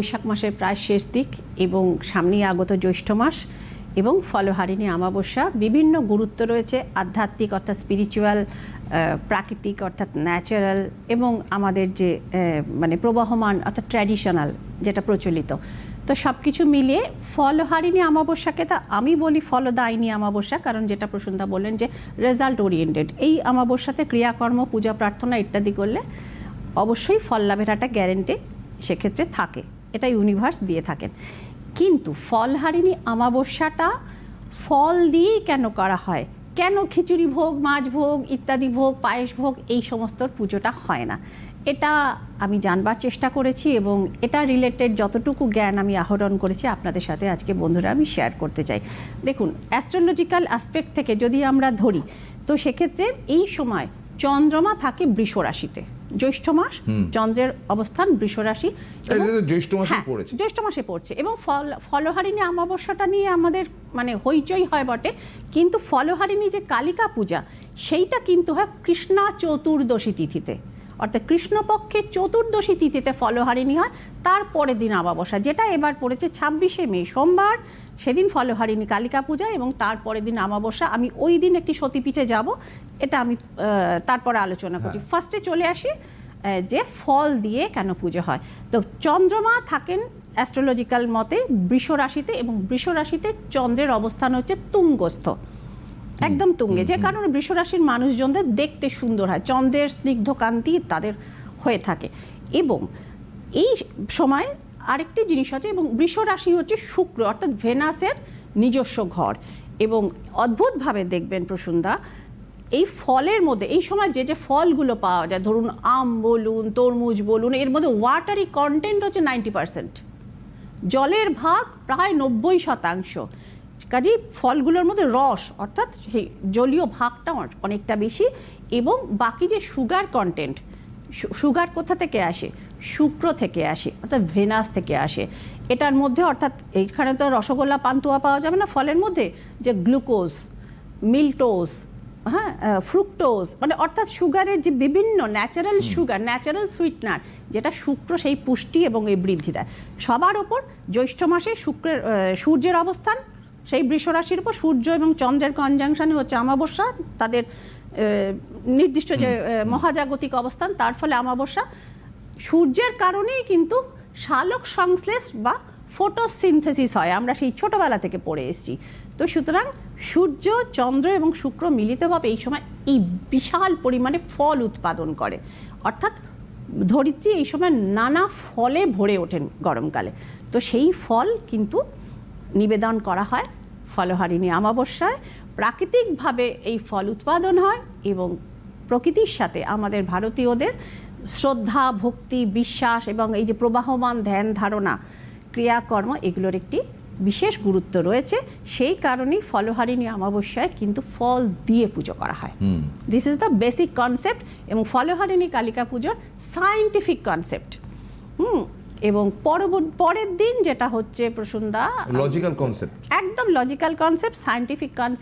বৈশাখ মাসের প্রায় শেষ দিক এবং সামনেই আগত জ্যৈষ্ঠ মাস এবং ফলহারিণী অমাবস্যা বিভিন্ন গুরুত্ব রয়েছে, আধ্যাত্মিক অর্থাৎ স্পিরিচুয়াল প্রাকৃতিক অর্থাৎ ন্যাচারাল এবং আমাদের যে মানে প্রবাহমান অর্থাৎ ট্র্যাডিশনাল যেটা প্রচলিত। তো সব কিছু মিলিয়ে ফলহারিণী অমাবস্যাকে তা আমি বলি ফলদায়িনী অমাবস্যা, কারণ যেটা প্রসন্দা বললেন যে রেজাল্ট ওরিয়েন্টেড এই অমাবস্যাতে ক্রিয়াকর্ম, পূজা, প্রার্থনা ইত্যাদি করলে অবশ্যই ফল লাভের একটা গ্যারেন্টি সেক্ষেত্রে থাকে। এটা ইউনিভার্স দিয়ে থাকেন। কিন্তু ফলহারিণী অমাবস্যাটা ফল দিয়েই কেন করা হয়? কেন খিচুড়ি ভোগ, মাছ ভোগ, ইত্যাদি ভোগ, পায়েস ভোগ এই সমস্ত পুজোটা হয় না? এটা আমি জানবার চেষ্টা করেছি এবং এটা রিলেটেড যতটুকু জ্ঞান আমি আহরণ করেছি আপনাদের সাথে আজকে বন্ধুরা আমি শেয়ার করতে চাই। দেখুন অ্যাস্ট্রোলজিক্যাল অ্যাসপেক্ট থেকে যদি আমরা ধরি, তো সেক্ষেত্রে এই সময় চন্দ্রমা থাকে বৃষ রাশিতে। জ্যৈষ্ঠ মাস চন্দ্রের অবস্থান বৃষ রাশি এবং- জ্যৈষ্ঠ মাসেই হ্যাঁ, পড়েছে। জ্যৈষ্ঠ মাসে পড়ছে এবং ফল ফলহারিণী অমাবস্যাটা নিয়ে আমাদের মানে হইচই হয় বটে। কিন্তু ফলহারিণী যে কালিকা পূজা সেইটা কিন্তু হয় কৃষ্ণা চতুর্দশী তিথিতে। অর্থাৎ কৃষ্ণপক্ষের চতুর্দশী তিথিতে ফলহারিণী হয় তার পরের দিন অমাবস্যা যেটা এবার পড়েছে ছাব্বিশে মে সোমবার। সেদিন ফলহারিণী কালিকা পূজা এবং তারপরের দিন অমাবস্যা। আমি ওই দিন একটি সতীপীঠে যাব এটা আমি তারপরে আলোচনা করছি। ফার্স্টে চলে আসি যে ফল দিয়ে কেন পুজো হয়। তো চন্দ্রমা থাকেন অ্যাস্ট্রোলজিক্যাল মতে বৃষ রাশিতে এবং বৃষ রাশিতে চন্দ্রের অবস্থান হচ্ছে তুঙ্গস্থ। একদম তুঙ্গে যে কারণে বৃষরাশির মানুষজনদের দেখতে সুন্দর হয় চন্দ্রের স্নিগ্ধ কান্তি তাদের হয়ে থাকে। এবং এই সময় আরেকটি জিনিস আছে এবং বৃষরাশি হচ্ছে শুক্র অর্থাৎ ভেনাসের নিজস্ব ঘর। এবং অদ্ভুতভাবে দেখবেন প্রসুন্দা এই ফলের মধ্যে এই সময় যে যে ফলগুলো পাওয়া যায় ধরুন আম বলুন তরমুজ বলুন এর মধ্যে ওয়াটারি কন্টেন্ট হচ্ছে নাইনটি পার্সেন্ট জলের ভাগ প্রায় নব্বই শতাংশ। কাজেই ফলগুলোর মধ্যে রস অর্থাৎ সেই জলীয় ভাগটা অনেকটা বেশি এবং বাকি যে সুগার কন্টেন্ট সুগার কোথা থেকে আসে? শুক্র থেকে আসে অর্থাৎ ভেনাস থেকে আসে। এটার মধ্যে অর্থাৎ এইখানে তো রসগোল্লা পান্তুয়া পাওয়া যাবে না ফলের মধ্যে? যে গ্লুকোজ মিল্টোজ হ্যাঁ ফ্রুক্টোজ মানে অর্থাৎ সুগারের যে বিভিন্ন ন্যাচারাল সুগার ন্যাচারাল সুইটনার যেটা শুক্র সেই পুষ্টি এবং এই বৃদ্ধি দেয়। সবার ওপর জ্যৈষ্ঠ মাসে শুক্রের সূর্যের অবস্থান সেই বৃষ রাশির উপর সূর্য এবং চন্দ্রের কনজাংশনে হচ্ছে অমাবস্যা। তাদের নির্দিষ্ট যে মহাজাগতিক অবস্থান তার ফলে অমাবস্যা। সূর্যের কারণেই কিন্তু শালক সংশ্লেষ বা ফটোসিনথেসিস হয়। আমরা সেই ছোটোবেলা থেকে পড়ে এসেছি। তো সুতরাং সূর্য চন্দ্র এবং শুক্র মিলিতভাবে এই সময় এই বিশাল পরিমাণে ফল উৎপাদন করে। অর্থাৎ ধরিত্রী এই সময় নানা ফলে ভরে ওঠেন গরমকালে। তো সেই ফল কিন্তু নিবেদন করা হয়। ফলহারিণী অমাবস্যায় প্রাকৃতিকভাবে এই ফল উৎপাদন হয় এবং প্রকৃতির সাথে আমাদের ভারতীয়দের শ্রদ্ধা ভক্তি বিশ্বাস এবং এই যে প্রবাহমান ধ্যান ধারণা ক্রিয়াকর্ম এগুলোর একটি বিশেষ গুরুত্ব রয়েছে। সেই কারণেই ফলহারিণী অমাবস্যায় কিন্তু ফল দিয়ে পুজো করা হয়। This is the basic concept এবং ফলহারিণী কালিকা পুজোর সায়েন্টিফিক কনসেপ্ট হুম। এবং পরবর্তী পরের দিন যেটা হচ্ছে প্রসুন্দা লজিক্যাল কনসেপ্ট একদম লজিক্যাল কনসেপ্ট সায়েন্টিফিক কনসেপ্ট